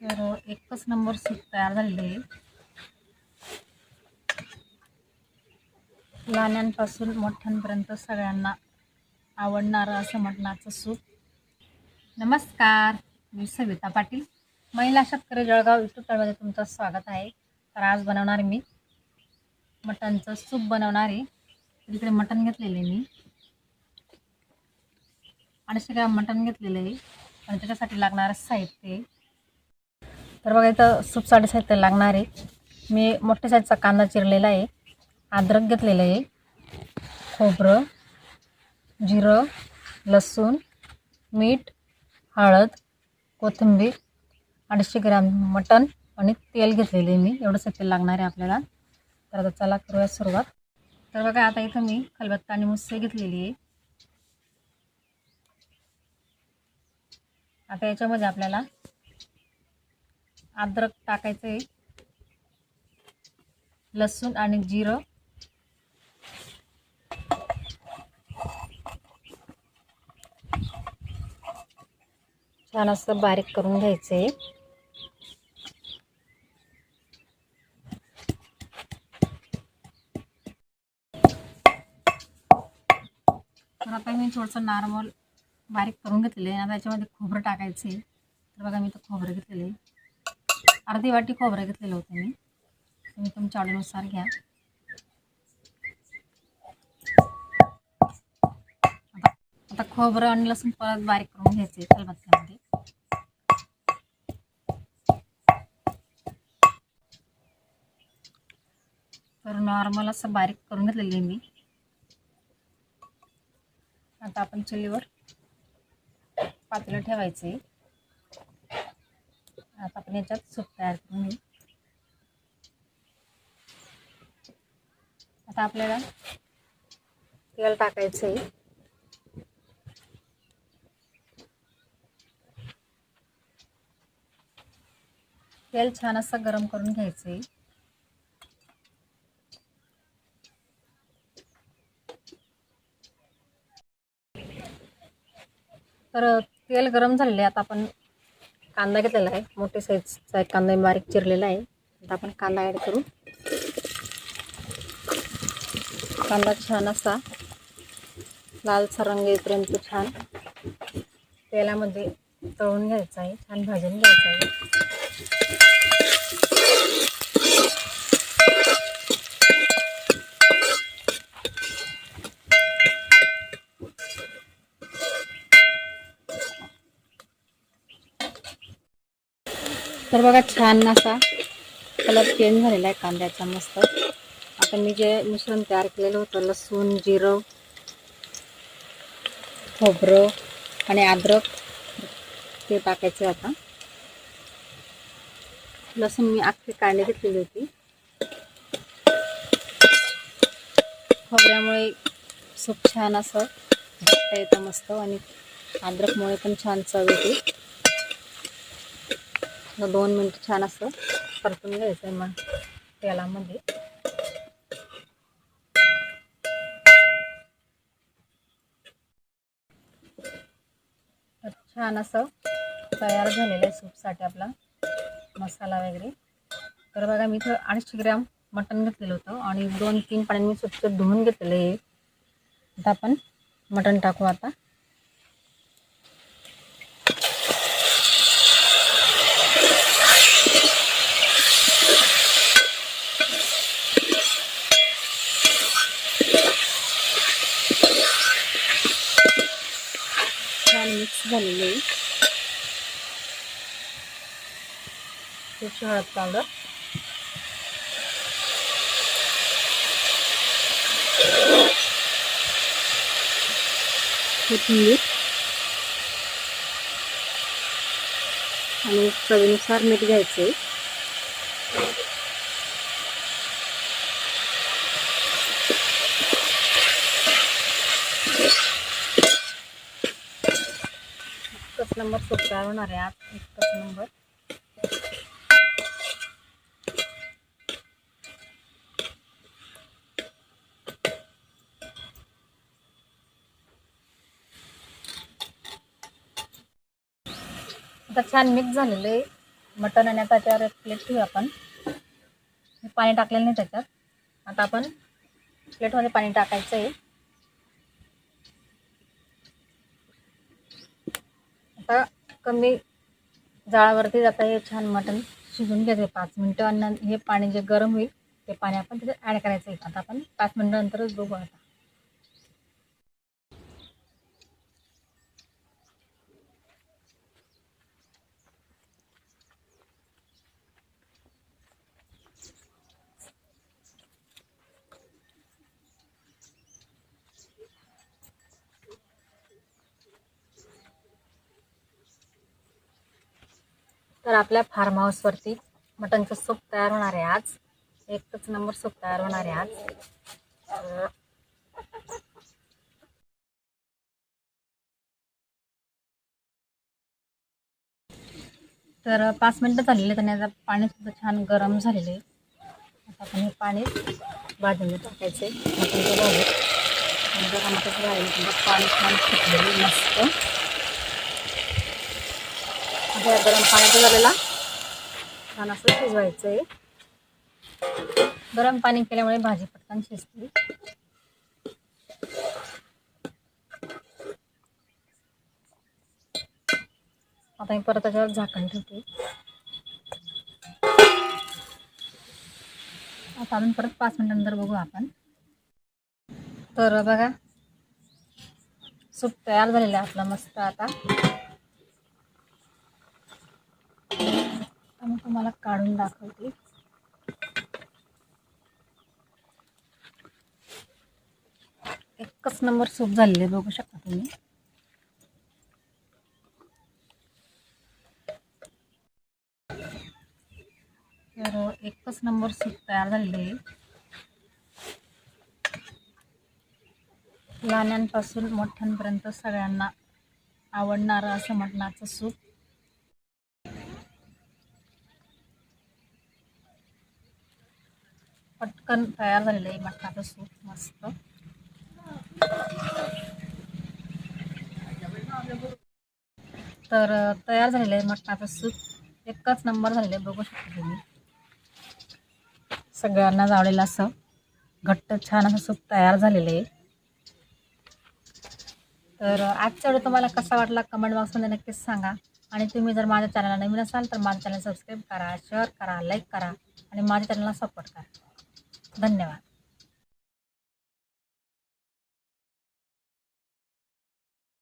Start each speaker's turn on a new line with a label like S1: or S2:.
S1: तर एकच number soup तयार झालेलं आहे. लहान्यांपासून मोठ्यांपर्यंत सगळ्यांना आवडणारं असं मटणाचं सूप. नमस्कार मी सविता पाटील. महिला शेतकरी जळगाव यूट्यूब चॅनलमध्ये तुमचं स्वागत आहे. तर आज बनवणार मी मटणचं सूप बनवणार आहे. तिकडे मटण घेतलेलं आहे मी. अडीचशे ग्राम मटण घेतलेलं आहे. आणि त्याच्यासाठी लागणारं साहित्य तर बघा इथं सूपसाठी साहित्य लागणार आहे. मी मोठ्या साईजचा कांदा चिरलेला आहे. अद्रक घेतलेलं आहे. खोबरं जिरं लसूण मीठ हळद कोथिंबीर अडीचशे ग्राम मटण आणि तेल घेतलेलं आहे मी. एवढं साहित्य लागणार आहे आपल्याला. तर आता चला करूया सुरुवात. तर बघा आता इथं मी खलबत्ता आणि मुस्से घेतलेली आहे. आता याच्यामध्ये आपल्याला अद्रक टाकायचं आहे. लसूण आणि जिरं. छान असं बारीक करून घ्यायचं आहे. तर आता मी थोडंसं नॉर्मल बारीक करून घेतलेलं आहे. आता याच्यामध्ये खोबरं टाकायचं आहे. तर बघा मी तर खोबरं घेतलेलं आहे. अर्धी वाटी खोबरं घेतलेलं होतं मी. तुम्ही तुमच्या आवडीनुसार घ्या. आता आता खोबरं आणि लसूण परत बारीक करून घ्यायचे खलबत्त्यामध्ये तर नॉर्मल असं बारीक करून घेतलेली आहे मी. आता आपण चुलीवर पातेलं ठेवायचे. आता आपण याच्यात सूप तयार करून घेऊ. आता आपल्याला तेल टाकायचं आहे. तेल छान असं गरम करून घ्यायचं आहे. तर तेल गरम झालेलं आहे. आता आपण कांदा घेतलेला आहे. मोठे साईजचा कांदा बारीक चिरलेला आहे. आता आपण कांदा ॲड करू. कांदा छान असा लालसा रंग येईपर्यंत छान तेलामध्ये तळून घ्यायचा आहे. छान भाजून घ्यायचा आहे. तर बघा छान असा कलर चेंज झालेला आहे कांद्याचा मस्त. आता मी जे मिश्रण तयार केलेलं होतं लसूण जिरं खोबरं आणि अद्रक ते टाकायचे आता. लसूण मी अख्खी कांदे घेतलेली होती. खोबऱ्यामुळे सूप छान असं येतं मस्त आणि अद्रकमुळे पण छान चव येते. दोन मिनिट छान असं परतून घ्यायचं आहे मग तेलामध्ये. छान असं तयार झालेलं आहे सूपसाठी आपला मसाला वगैरे. तर बघा मी इथं अडीचशे ग्रॅम मटण घेतलेलं होतं आणि दोन तीन पाण्याने मी स्वच्छ धुवून घेतलेलं आहे. आता आपण मटण टाकू आता छान मिक्स झालेली आहे. थोडीशी हळद पावडर कोथिंबीर. आणि चवीनुसार मीठ घ्यायचं आहे एकच नंबर सूप होणार आहे आज एकच नंबर. आता छान मिक्स झालेलं आहे. मटण आणि आता त्याच्यावर एक प्लेट ठेवू आपण. पाणी टाकलेलं नाही त्याच्यात. आता आपण प्लेटमध्ये पाणी टाकायचं आहे. आता कमी जाळावरती जाता हे छान मटण शिजून घ्यायचं पाच मिनटं आणि हे पाणी जे गरम होईल ते पाणी आपण तिथे ॲड करायचं आहे. आता आपण पाच मिनटानंतरच बघू आता. तर आपल्या फार्म हाऊसवरती मटनचं सूप तयार होणार आहे आज. एकच नंबर सूप तयार होणार आहे आज. तर पाच मिनटं झालेले त्याने आता पाणी सुद्धा छान गरम झालेलं आहे. आता आपण हे पाणी भाजून टाकायचे. मटणचं पाणी छान सुटलेलं मस्त. आता गरम पाण्याचा झालेला. छान असं शिजवायचं आहे गरम पाणी केल्यामुळे भाजी पटकन शिजते. आता मी परत त्याच्यावर झाकण ठेवते. आता अजून परत पाच मिनिटानंतर बघू आपण. तर बघा सूप तयार झालेलं आहे आपलं मस्त आता. तुम्हाला काढून दाखवते. एकच नंबर सूप झालेले बघू शकता तुम्ही. तर एकच नंबर सूप तयार झालेले. आहे लहान्यांपासून मोठ्यांपर्यंत सगळ्यांना आवडणारं असं मटणाचं सूप. पटकन तयार झालेलं आहे मटणाचं सूप मस्त. तर तयार झालेलं आहे मटणाचं सूप. एकच नंबर झालेलं आहे बघू शकता तुम्ही. सगळ्यांना आवडेल असं. घट्ट छान असं सूप तयार झालेलं आहे. तर आजचा व्हिडिओ तुम्हाला कसा वाटला कमेंट बॉक्समध्ये नक्कीच सांगा. आणि तुम्ही जर माझ्या चॅनलला नवीन असाल तर माझ्या चॅनल सबस्क्राईब करा शेअर करा लाईक करा आणि माझ्या चॅनलला सपोर्ट करा. धन्यवाद